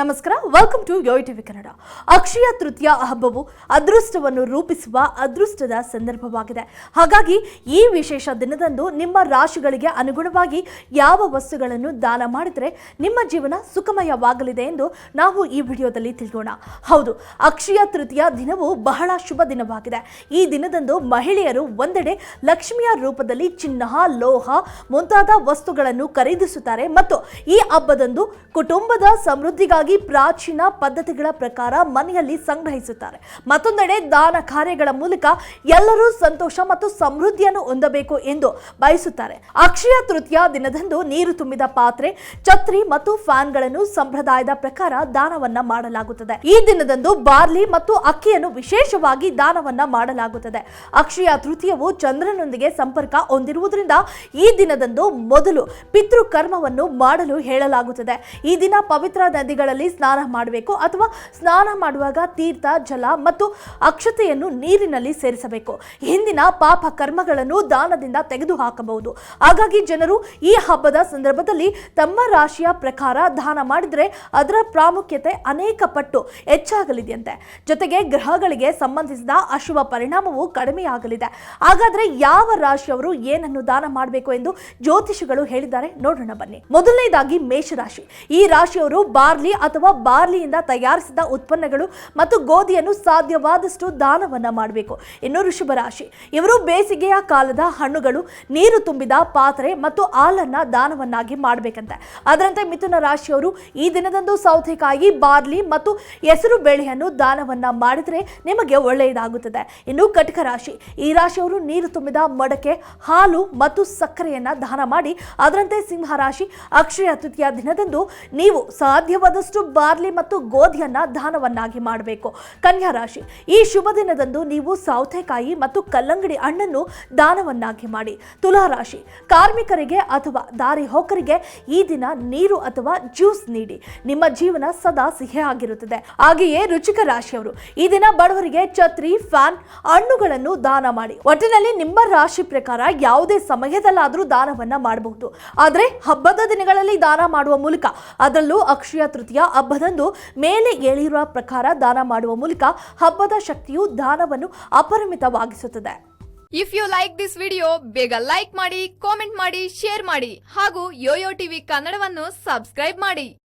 ನಮಸ್ಕಾರ welcome to Yoyo TV Kannada Akshaya Tritiya ಹಬ್ಬವು ಅದೃಷ್ಟವನ್ನು ರೂಪಿಸುವ ಅದೃಷ್ಟದ ಸಂದರ್ಭವಾಗಿದೆ. ಹಾಗಾಗಿ ಈ ವಿಶೇಷ ದಿನದಂದು ನಿಮ್ಮ ರಾಶಿಗಳಿಗೆ ಅನುಗುಣವಾಗಿ ಯಾವ ವಸ್ತುಗಳನ್ನು ದಾನ ಮಾಡಿದರೆ ನಿಮ್ಮ ಜೀವನ ಸುಖಮಯವಾಗಲಿದೆ ಎಂದು ನಾವು ಈ ವಿಡಿಯೋದಲ್ಲಿ ತಿಳಿಯೋಣ. ಹೌದು, ಅಕ್ಷಯ ತೃತೀಯ ದಿನವು ಬಹಳ ಶುಭ ದಿನವಾಗಿದೆ. ಈ ದಿನದಂದು ಮಹಿಳೆಯರು ಒಂದೆಡೆ ಲಕ್ಷ್ಮಿಯ ರೂಪದಲ್ಲಿ ಚಿನ್ನ, ಲೋಹ ಮುಂತಾದ ವಸ್ತುಗಳನ್ನು ಖರೀದಿಸುತ್ತಾರೆ. ಮತ್ತು ಈ ಹಬ್ಬದಂದು ಕುಟುಂಬದ ಸಮೃದ್ಧಿಗಾಗಿ ಪ್ರಾಚೀನ ಪದ್ಧತಿಗಳ ಪ್ರಕಾರ ಮನೆಯಲ್ಲಿ ಸಂಗ್ರಹಿಸುತ್ತಾರೆ. ಮತ್ತೊಂದೆಡೆ ದಾನ ಕಾರ್ಯಗಳ ಮೂಲಕ ಎಲ್ಲರೂ ಸಂತೋಷ ಮತ್ತು ಸಮೃದ್ಧಿಯನ್ನು ಹೊಂದಬೇಕು ಎಂದು ಬಯಸುತ್ತಾರೆ. ಅಕ್ಷಯ ತೃತೀಯ ದಿನದಂದು ನೀರು ತುಂಬಿದ ಪಾತ್ರೆ, ಛತ್ರಿ ಮತ್ತು ಫ್ಯಾನ್ಗಳನ್ನು ಸಂಪ್ರದಾಯದ ಪ್ರಕಾರ ದಾನವನ್ನ ಮಾಡಲಾಗುತ್ತದೆ. ಈ ದಿನದಂದು ಬಾರ್ಲಿ ಮತ್ತು ಅಕ್ಕಿಯನ್ನು ವಿಶೇಷವಾಗಿ ದಾನವನ್ನ ಮಾಡಲಾಗುತ್ತದೆ. ಅಕ್ಷಯ ತೃತೀಯವು ಚಂದ್ರನೊಂದಿಗೆ ಸಂಪರ್ಕ ಹೊಂದಿರುವುದರಿಂದ ಈ ದಿನದಂದು ಮೊದಲು ಪಿತೃ ಕರ್ಮವನ್ನು ಮಾಡಲು ಹೇಳಲಾಗುತ್ತದೆ. ಈ ದಿನ ಪವಿತ್ರ ನದಿಗಳಲ್ಲಿ ಸ್ನಾನ ಮಾಡಬೇಕು ಅಥವಾ ಸ್ನಾನ ಮಾಡುವಾಗ ತೀರ್ಥ, ಜಲ ಮತ್ತು ಅಕ್ಷತೆಯನ್ನು ನೀರಿನಲ್ಲಿ ಸೇರಿಸಬೇಕು. ಹಿಂದಿನ ಪಾಪ ಕರ್ಮಗಳನ್ನು ದಾನದಿಂದ ತೆಗೆದುಹಾಕಬಹುದು. ಹಾಗಾಗಿ ಜನರು ಈ ಹಬ್ಬದ ಸಂದರ್ಭದಲ್ಲಿ ತಮ್ಮ ರಾಶಿಯ ಪ್ರಕಾರ ದಾನ ಮಾಡಿದರೆ ಅದರ ಪ್ರಾಮುಖ್ಯತೆ ಅನೇಕ ಪಟ್ಟು ಹೆಚ್ಚಾಗಲಿದೆಯಂತೆ. ಜೊತೆಗೆ ಗ್ರಹಗಳಿಗೆ ಸಂಬಂಧಿಸಿದ ಅಶುಭ ಪರಿಣಾಮವು ಕಡಿಮೆಯಾಗಲಿದೆ. ಹಾಗಾದ್ರೆ ಯಾವ ರಾಶಿಯವರು ಏನನ್ನು ದಾನ ಮಾಡಬೇಕು ಎಂದು ಜ್ಯೋತಿಷಿಗಳು ಹೇಳಿದ್ದಾರೆ? ನೋಡೋಣ ಬನ್ನಿ. ಮೊದಲನೇದಾಗಿ ಮೇಷರಾಶಿ. ಈ ರಾಶಿಯವರು ಬಾರ್ಲಿ ಅಥವಾ ಬಾರ್ಲಿಯಿಂದ ತಯಾರಿಸಿದ ಉತ್ಪನ್ನಗಳು ಮತ್ತು ಗೋಧಿಯನ್ನು ಸಾಧ್ಯವಾದಷ್ಟು ದಾನವನ್ನ ಮಾಡಬೇಕು. ಇನ್ನು ಋಷಭ ರಾಶಿ, ಇವರು ಬೇಸಿಗೆಯ ಕಾಲದ ಹಣ್ಣುಗಳು, ನೀರು ತುಂಬಿದ ಪಾತ್ರೆ ಮತ್ತು ಹಾಲನ್ನ ದಾನವನ್ನಾಗಿ ಮಾಡಬೇಕಂತೆ. ಅದರಂತೆ ಮಿಥುನ ರಾಶಿಯವರು, ಈ ದಿನದಂದು ಸೌತೆಕಾಯಿ, ಬಾರ್ಲಿ ಮತ್ತು ಹೆಸರು ಬೇಳೆಯನ್ನು ದಾನವನ್ನ ಮಾಡಿದರೆ ನಿಮಗೆ ಒಳ್ಳೆಯದಾಗುತ್ತದೆ. ಇನ್ನು ಕಟಕ ರಾಶಿ, ಈ ರಾಶಿಯವರು ನೀರು ತುಂಬಿದ ಮಡಕೆ, ಹಾಲು ಮತ್ತು ಸಕ್ಕರೆಯನ್ನ ದಾನ ಮಾಡಿ, ಅದರಂತೆ ಸಿಂಹ ರಾಶಿ, ಅಕ್ಷಯ ತೃತೀಯ ದಿನದಂದು ನೀವು ಸಾಧ್ಯವಾದಷ್ಟು ಬಾರ್ಲಿ ಮತ್ತು ಗೋಧಿಯನ್ನ ದಾನವನ್ನಾಗಿ ಮಾಡಬೇಕು. ಕನ್ಯಾ ರಾಶಿ, ಈ ಶುಭ ದಿನದಂದು ನೀವು ಸೌತೆಕಾಯಿ ಮತ್ತು ಕಲ್ಲಂಗಡಿ ಹಣ್ಣನ್ನು ದಾನವನ್ನಾಗಿ ಮಾಡಿ. ತುಲಾ ರಾಶಿ, ಕಾರ್ಮಿಕರಿಗೆ ಅಥವಾ ದಾರಿ ಹೋಕರಿಗೆ ಈ ದಿನ ನೀರು ಅಥವಾ ಜ್ಯೂಸ್ ನೀಡಿ. ನಿಮ್ಮ ಜೀವನ ಸದಾ ಸಿಹಿಯಾಗಿರುತ್ತದೆ. ಹಾಗೆಯೇ ರುಚಿಕ ರಾಶಿಯವರು, ಈ ದಿನ ಬಡವರಿಗೆ ಛತ್ರಿ, ಫ್ಯಾನ್, ಹಣ್ಣುಗಳನ್ನು ದಾನ ಮಾಡಿ. ಒಟ್ಟಿನಲ್ಲಿ ನಿಮ್ಮ ರಾಶಿ ಪ್ರಕಾರ ಯಾವುದೇ ಸಮಯದಲ್ಲಾದರೂ ದಾನವನ್ನ ಮಾಡಬಹುದು. ಆದರೆ ಹಬ್ಬದ ದಿನಗಳಲ್ಲಿ ದಾನ ಮಾಡುವ ಮೂಲಕ ಅದರಲ್ಲೂ ಅಕ್ಷಯ ತೃತೀಯ ಹಬ್ಬದಂದು ಮೇಲೆ ಹೇಳಿರುವ ಪ್ರಕಾರ ದಾನ ಮಾಡುವ ಮೂಲಕ ಹಬ್ಬದ ಶಕ್ತಿಯು ದಾನವನ್ನು ಅಪರಿಮಿತವಾಗಿಸುತ್ತದೆ. If you like this video ಬೇಗ ಲೈಕ್ ಮಾಡಿ ಕಾಮೆಂಟ್ ಮಾಡಿ ಶೇರ್ ಮಾಡಿ ಹಾಗೂ ಯೋಯೋ ಟಿವಿ ಕನ್ನಡವನ್ನು ಸಬ್ಸ್ಕ್ರೈಬ್ ಮಾಡಿ.